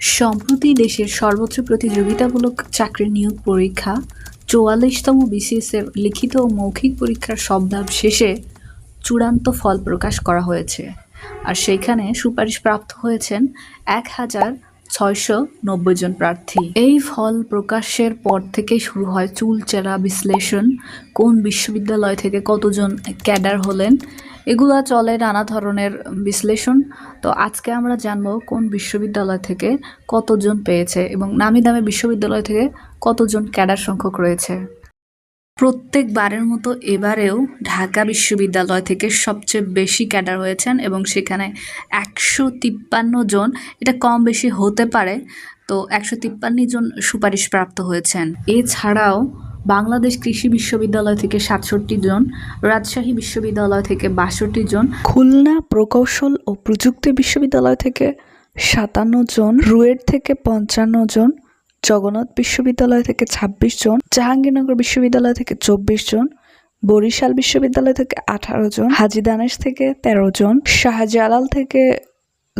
সম্প্রতি দেশের সর্বোচ্চ প্রতিযোগিতামূলক চাকরি নিয়োগ পরীক্ষা, চুয়াল্লিশতম বিসিএসের লিখিত ও মৌখিক পরীক্ষার ধাপ শেষে চূড়ান্ত ফল প্রকাশ করা হয়েছে। আর সেইখানে সুপারিশ প্রাপ্ত হয়েছেন এক হাজার ছয়শো নব্বই জন প্রার্থী। এই ফল প্রকাশের পর থেকে শুরু হয় চুলচেরা বিশ্লেষণ। কোন বিশ্ববিদ্যালয় থেকে কতজন ক্যাডার হলেন? এগুলা চলে নানা ধরনের বিশ্লেষণ। তো আজকে আমরা জানব কোন বিশ্ববিদ্যালয় থেকে কতজন পেয়েছে এবং নামি দামি বিশ্ববিদ্যালয় থেকে কতজন ক্যাডার সংখ্যক রয়েছে। প্রত্যেকবারের মতো এবারেও ঢাকা বিশ্ববিদ্যালয় থেকে সবচেয়ে বেশি ক্যাডার হয়েছেন এবং সেখানে একশো তিপ্পান্ন জন, এটা কম বেশি হতে পারে, তো একশো তিপ্পান্ন জন সুপারিশ প্রাপ্ত হয়েছেন। এছাড়াও বাংলাদেশ কৃষি বিশ্ববিদ্যালয় থেকে সাতষট্টি জন, রাজশাহী বিশ্ববিদ্যালয় থেকে বাষট্টি জন, খুলনা প্রকৌশল ও প্রযুক্তি বিশ্ববিদ্যালয় থেকে সাতান্ন জন, রুয়েট থেকে পঞ্চান্ন জন, জগন্নাথ বিশ্ববিদ্যালয় থেকে ছাব্বিশ জন, জাহাঙ্গীরনগর বিশ্ববিদ্যালয় থেকে চব্বিশ জন, বরিশাল বিশ্ববিদ্যালয় থেকে আঠারো জন, হাজি দানেশ থেকে তেরো জন, শাহজালাল থেকে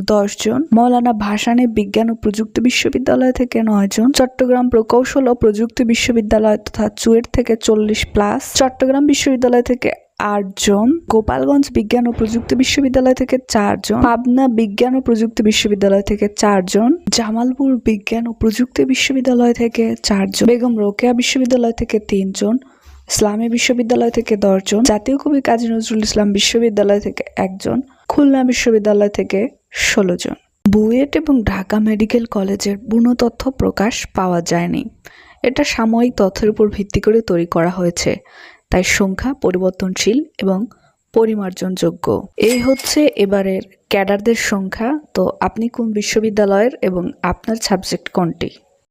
দশ জন, মৌলানা ভাসানী বিজ্ঞান ও প্রযুক্তি বিশ্ববিদ্যালয় থেকে নয় জন, চট্টগ্রাম প্রকৌশল ও প্রযুক্তি বিশ্ববিদ্যালয় তথা চুয়েট থেকে চল্লিশ প্লাস চট্টগ্রাম বিশ্ববিদ্যালয় থেকে আট জন, গোপালগঞ্জ বিজ্ঞান ও প্রযুক্তি বিশ্ববিদ্যালয় থেকে চারজন পাবনা বিজ্ঞান ও প্রযুক্তি বিশ্ববিদ্যালয় থেকে চারজন জামালপুর বিজ্ঞান ও প্রযুক্তি বিশ্ববিদ্যালয় থেকে চারজন বেগম রোকেয়া বিশ্ববিদ্যালয় থেকে তিনজন ইসলামী বিশ্ববিদ্যালয় থেকে দশজন জাতীয় কবি কাজী নজরুল ইসলাম বিশ্ববিদ্যালয় থেকে একজন খুলনা বিশ্ববিদ্যালয় থেকে ষোলো জন। বুয়েট এবং ঢাকা মেডিকেল কলেজের পূর্ণ তথ্য প্রকাশ পাওয়া যায়নি। এটা সাময়িক তথ্যের উপর ভিত্তি করে তৈরি করা হয়েছে। তাই সংখ্যা পরিবর্তনশীল এবং পরিমার্জনযোগ্য। এই হচ্ছে এবারের ক্যাডারদের সংখ্যা। তো আপনি কোন বিশ্ববিদ্যালয়ের এবং আপনার সাবজেক্ট কোনটি?